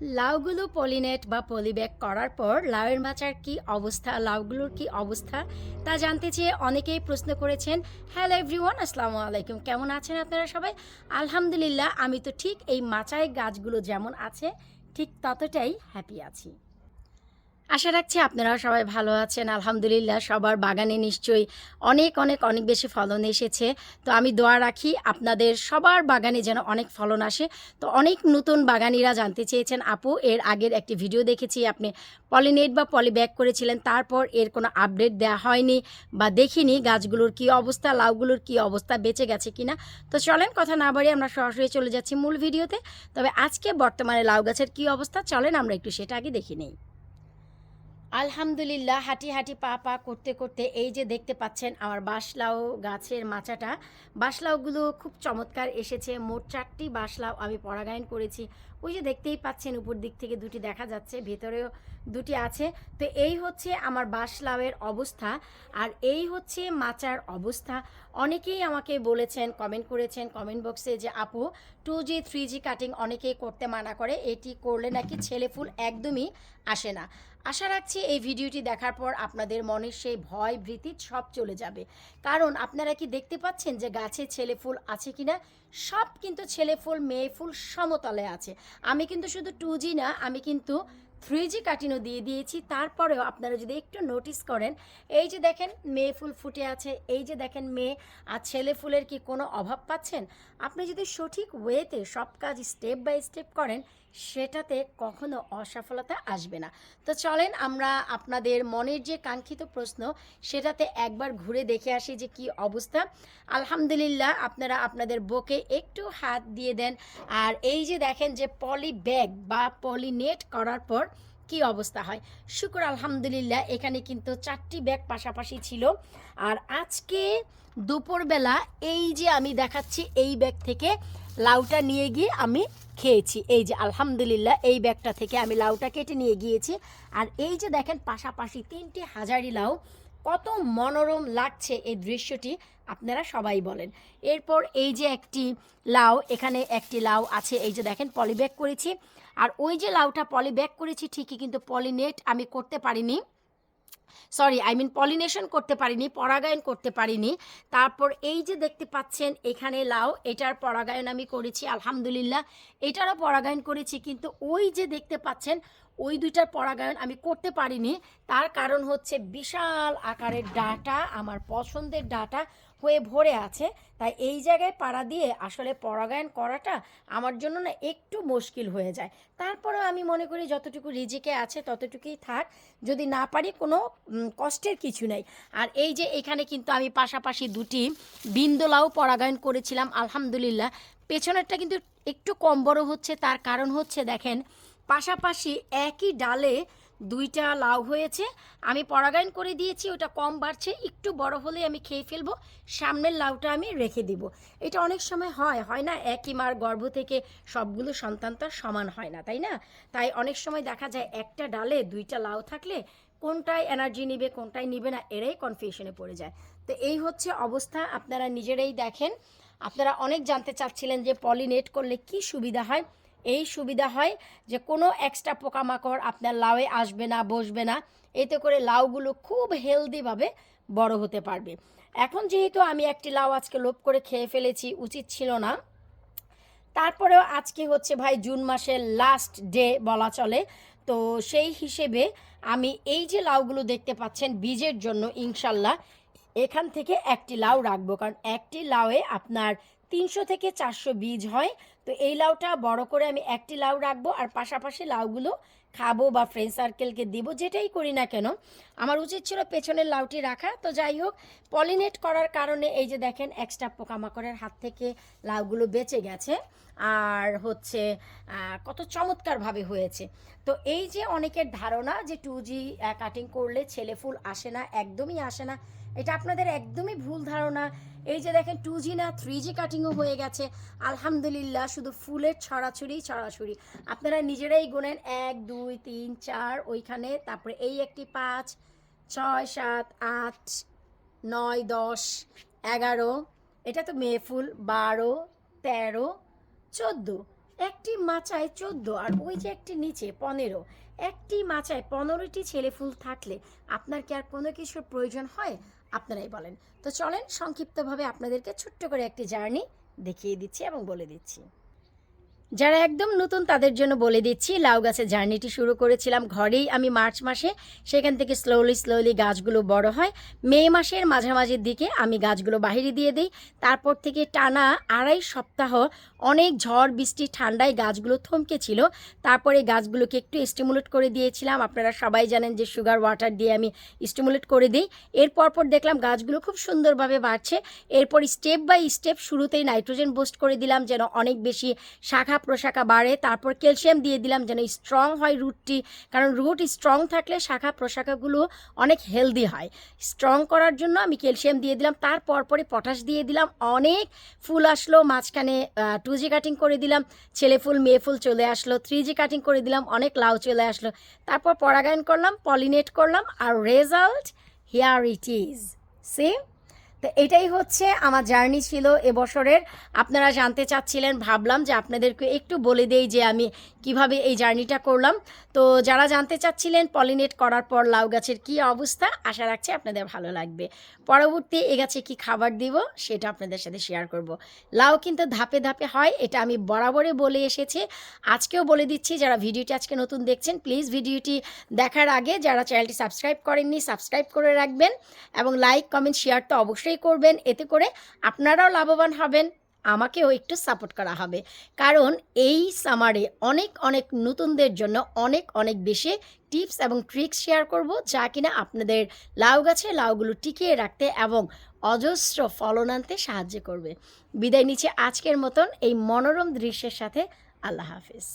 লাউগুলো পলিনেট বা পলিব্যাগ করার পর লাউয়ের মাচার কি অবস্থা, লাউগুলোর কি অবস্থা তা জানতে চেয়ে অনেকেই প্রশ্ন করেছেন হ্যালো এভরিওয়ান আসসালামু আলাইকুম। কেমন আছেন আপনারা সবাই? আলহামদুলিল্লাহ, আমি তো ঠিক এই মাচায় গাছগুলো যেমন আছে, ঠিক ততটাই হ্যাপি আছি। আশা রাখছি আপনারা সবাই ভালো আছেন। আলহামদুলিল্লাহ সবার বাগানে নিশ্চয়ই অনেক অনেক অনেক বেশি ফলন এসেছে। তো আমি দোয়া রাখি আপনাদের সবার বাগানে যেন অনেক ফলন আসে। তো অনেক নতুন বাগানিরা জানতে চেয়েছেন, আপু, এর আগের একটি ভিডিও দেখেছি, আপনি পলিনেট বা পলিব্যাগ করেছিলেন, তারপর এর কোনো আপডেট দেওয়া হয়নি বা দেখিনি গাছগুলোর কি অবস্থা, লাউগুলোর কি অবস্থা, বেঁচে গেছে কিনা? তো চলেন কথা না বাড়িয়ে আমরা সরাসরি চলে যাচ্ছি মূল ভিডিওতে। তবে আজকে বর্তমানে লাউ গাছের কি অবস্থা, চলেন আমরা একটু সেটা আগে দেখে নিই। আলহামদুলিল্লাহ, হাঁটি হাঁটি পা পা করতে করতে এই যে দেখতে পাচ্ছেন আমার বাঁশলাউ গাছের মাচাটা। বাঁশলাউগুলো খুব চমৎকার এসেছে। মোট চারটি বাসলাও আমি পরাগায়ন করেছি। ওই যে দেখতেই পাচ্ছেন উপর দিক থেকে দুটি দেখা যাচ্ছে, ভেতরেও দুটি আছে। তো এই হচ্ছে আমার বাঁশলাউয়ের অবস্থা। আর এই হচ্ছে মাচার অবস্থা। অনেকেই আমাকে বলেছেন কমেন্ট করেছেন কমেন্ট বক্সে যে, আপু two G three G cutting অনেকেই করতে মানা করে। এটি করলে নাকি ছেলে ফুল একদমই আসে না। আশা রাখছি এই ভিডিওটি দেখার পর আপনাদের মনের সেই ভয় ভীতি সব চলে যাবে। কারণ আপনারা কি দেখতে পাচ্ছেন যে গাছে ছেলে ফুল আছে কি না সব কিন্তু ছেলে ফুল, মেয়ে ফুল সমতলে আছে। আমি কিন্তু শুধু টু জি না, আমি কিন্তু থ্রি জি কাটিনও দিয়ে দিয়েছি, তারপরেও আপনারা যদি একটু নোটিস করেন, এই যে দেখেন মেয়ে ফুল ফুটে আছে, এই যে দেখেন মেয়ে আর ছেলে ফুলের কি কোনো অভাব পাচ্ছেন? আপনি যদি সঠিক ওয়েতে সব কাজ স্টেপ বাই স্টেপ করেন, সেটাতে কখনো অসফলতা আসবে না। তো চলেন আমরা আপনাদের মনের যে কাঙ্ক্ষিত প্রশ্ন, সেটাতে একবার ঘুরে দেখে আসি যে কি অবস্থা। আলহামদুলিল্লাহ, আপনারা আপনাদের বুকে একটু হাত দিয়ে দেন। আর এই যে দেখেন যে পলি ব্যাগ বা পলিনেট করার পর কি অবস্থা হয়? শুকুর আলহামদুলিল্লাহ, এখানে কিন্তু চারটি ব্যাগ পাশাপাশি ছিল। আর আজকে দুপুরবেলা এই যে আমি দেখাচ্ছি, এই ব্যাগ থেকে লাউটা নিয়ে গিয়ে আমি খেয়েছি। এই যে আলহামদুলিল্লাহ, এই ব্যাগটা থেকে আমি লাউটা কেটে নিয়ে গিয়েছি। আর এই যে দেখেন, পাশাপাশি তিনটি হাজারি লাউ কত মনোরম লাগছে এই দৃশ্যটি আপনারা সবাই বলেন। এরপর এই যে একটি লাউ, এখানে একটি লাউ আছে, এই যে দেখেন পলিব্যাগ করেছি। আর ওই যে লাউটা পলিব্যাগ করেছি, ঠিকই কিন্তু পলিনেট আমি করতে পারিনি। সরি আই মিন পলিনেশন করতে পারিনি, পরাগায়ন করতে পারিনি। তারপর এই যে দেখতে পাচ্ছেন এখানে লাউ, এটার পরাগায়ন আমি করেছি, আলহামদুলিল্লাহ। এটারও পরাগায়ন করেছি, কিন্তু ওই যে দেখতে পাচ্ছেন, ওই দুইটার পরাগায়ন আমি করতে পারিনি। তার কারণ হচ্ছে বিশাল আকারের ডাটা, আমার পছন্দের ডাটা হয়ে ভরে আছে। তাই এই জায়গায় পাড়া দিয়ে আসলে পরাগায়ন করাটা আমার জন্য না একটু মুশকিল হয়ে যায়। তারপরেও আমি মনে করি যতটুকু রিজিকে আছে ততটুকুই থাক। যদি না পারি কোনো কষ্টের কিছু নাই। আর এই যে এখানে কিন্তু আমি পাশাপাশি দুটি বিন্দলাও পরাগায়ন করেছিলাম, আলহামদুলিল্লাহ। পেছনেরটা কিন্তু একটু কম বড় হচ্ছে, তার কারণ হচ্ছে দেখেন, পাশাপাশি একই ডালে দুইটা লাউ হয়েছে, আমি পরাগায়ন করে দিয়েছি, ওটা কম বাড়ছে, একটু বড় হলে আমি খেয়ে ফেলব, সামনের লাউটা আমি রেখে দিব। এটা অনেক সময় হয় হয় না, একই মার গর্ভ থেকে সবগুলো সন্তান তো সমান হয় না, তাই না? তাই অনেক সময় দেখা যায় একটা ডালে দুইটা লাউ থাকলে কোনটায় এনার্জি নিবে, কোনটায় নিবে না, এরাই কনফিউশনে পড়ে যায়। তো এই হচ্ছে অবস্থা, আপনারা নিজেরাই দেখেন। আপনারা অনেক জানতে চাচ্ছিলেন যে পলিনেট করলে কি সুবিধা হয়। এই সুবিধা হয় যে কোনো এক্সট্রা পোকামাকড় আপনার লাউয়ে আসবে না, বসবে না। এতে করে লাউগুলো খুব হেলদিভাবে বড় হতে পারবে। এখন যেহেতু আমি একটি লাউ আজকে লোভ করে খেয়ে ফেলেছি, উচিত ছিল না। তারপরেও আজকে হচ্ছে ভাই জুন মাসের লাস্ট ডে বলা চলে। তো সেই হিসেবে আমি এই যে লাউগুলো দেখতে পাচ্ছেন, বীজের জন্য ইনশাল্লাহ এখান থেকে একটি লাউ রাখব, কারণ একটি লাউয়ে আপনার তিনশো থেকে চারশো বীজ হয়। তো এই লাউটা বড় করে আমি একটি লাউ রাখব, আর পাশাপাশি লাউগুলো খাব বা ফ্রেন্ড সার্কেলকে দিব, যেটাই করি না কেন। আমার উচিত ছিল পেছনের লাউটি রাখা। তো যাই হোক পলিনেট করার কারণে এই যে দেখেন এক্সট্রা পোকামাকড়ের হাত থেকে লাউগুলো বেঁচে গেছে। আর হচ্ছে কত চমৎকারভাবে হয়েছে। তো এই যে অনেকের ধারণা যে টু জি কাটিং করলে ছেলে ফুল আসে না, একদমই আসে না। এটা আপনাদের একদমই ভুল ধারণা। এই যে দেখেন টু জি না থ্রি জি কাটিংও হয়ে গেছে। আলহামদুলিল্লাহ, শুধু ফুলের ছড়াছড়ি ছড়াছড়ি। আপনারা নিজেরাই গোনেন, এক, দুই, তিন, চার, ওইখানে, তারপরে এই একটি পাঁচ, ছয়, সাত, আট, নয়, দশ, এগারো, এটা তো মেয়ে ফুল, বারো, তেরো, চোদ্দ। একটি মাচায় চোদ্দ আর ওই যে একটি নিচে পনেরো। একটি মাচায় পনেরোটি ছেলে ফুল থাকলে আপনার কি আর কোনো কিছুর প্রয়োজন হয়? আপনারাই বলেন। তো চলেন, সংক্ষিপ্তভাবে আপনাদেরকে ছোট্ট করে একটি জার্নি দেখিয়ে দিচ্ছি এবং বলে দিচ্ছি। যারা একদম নতুন তাদের জন্য বলে দিচ্ছি, লাউ গাছের জার্নিটি শুরু করেছিলাম ঘরেই। আমি মার্চ মাসে সেখান থেকে স্লোলি স্লোলি গাছগুলো বড় হয়। মে মাসের মাঝামাঝির দিকে আমি গাছগুলো বাহিরে দিয়ে দিই। তারপর থেকে টানা আড়াই সপ্তাহ অনেক ঝড়, বৃষ্টি, ঠান্ডায় গাছগুলো থমকে ছিল। তারপরে গাছগুলোকে একটু স্টিমুলেট করে দিয়েছিলাম। আপনারা সবাই জানেন যে সুগার ওয়াটার দিয়ে আমি স্টিমুলেট করে দিই। এরপর পর দেখলাম গাছগুলো খুব সুন্দরভাবে বাড়ছে। এরপর স্টেপ বাই স্টেপ শুরুতেই নাইট্রোজেন বুস্ট করে দিলাম যেন অনেক বেশি শাখা প্রশাখা বাড়ে, তারপর ক্যালসিয়াম দিয়ে দিলাম যেন স্ট্রং হয় রুটটি। কারণ রুট স্ট্রং থাকলে শাখা প্রশাখাগুলো অনেক হেলদি হয়। স্ট্রং করার জন্য আমি ক্যালসিয়াম দিয়ে দিলাম, তারপর পরে পটাশ দিয়ে দিলাম। অনেক ফুল আসলো, মাঝখানে টু জি কাটিং করে দিলাম। ছেলে ফুল, মেয়ে ফুল চলে আসলো থ্রি জি কাটিং করে দিলাম, অনেক লাউ চলে আসলো। তারপর পরাগায়ন করলাম পলিনেট করলাম, আর রেজাল্ট হিয়ার ইট ইজ সে তো এটাই হচ্ছে আমার জার্নি ছিল এবছরের আপনারা জানতে চাচ্ছিলেন, ভাবলাম যে আপনাদেরকে একটু বলে দেই যে আমি কীভাবে এই জার্নিটা করলাম। তো যারা জানতে চাচ্ছিলেন পলিনেট করার পর লাউ গাছের কী অবস্থা, আশা রাখছি আপনাদের ভালো লাগবে। পরবর্তী এ গাছে কী খাবার দিব, সেটা আপনাদের সাথে শেয়ার করব। লাউ কিন্তু ধাপে ধাপে হয়, এটা আমি বরাবরই বলে এসেছি। আজকেও বলে দিচ্ছি, যারা ভিডিওটি আজকে নতুন দেখছেন প্লিজ ভিডিওটি দেখার আগে যারা চ্যানেলটি সাবস্ক্রাইব করেননি সাবস্ক্রাইব করে রাখবেন। এবং লাইক কমেন্ট শেয়ার তো অবশ্যই করবেন। এতে করে আপনারাও লাভবান হবেন, আমাকেও একটু সাপোর্ট করা হবে। কারণ এই সামারে অনেক অনেক নতুনদের জন্য অনেক অনেক বেশি টিপস এবং ট্রিক্স শেয়ার করব, যা কিনা আপনাদের লাউ গাছে লাউগুলো টিকিয়ে রাখতে এবং অজস্র ফলন আনতে সাহায্য করবে। বিদায় নিচ্ছে আজকের মতন এই মনোরম দৃশ্যের সাথে। আল্লাহ হাফিজ।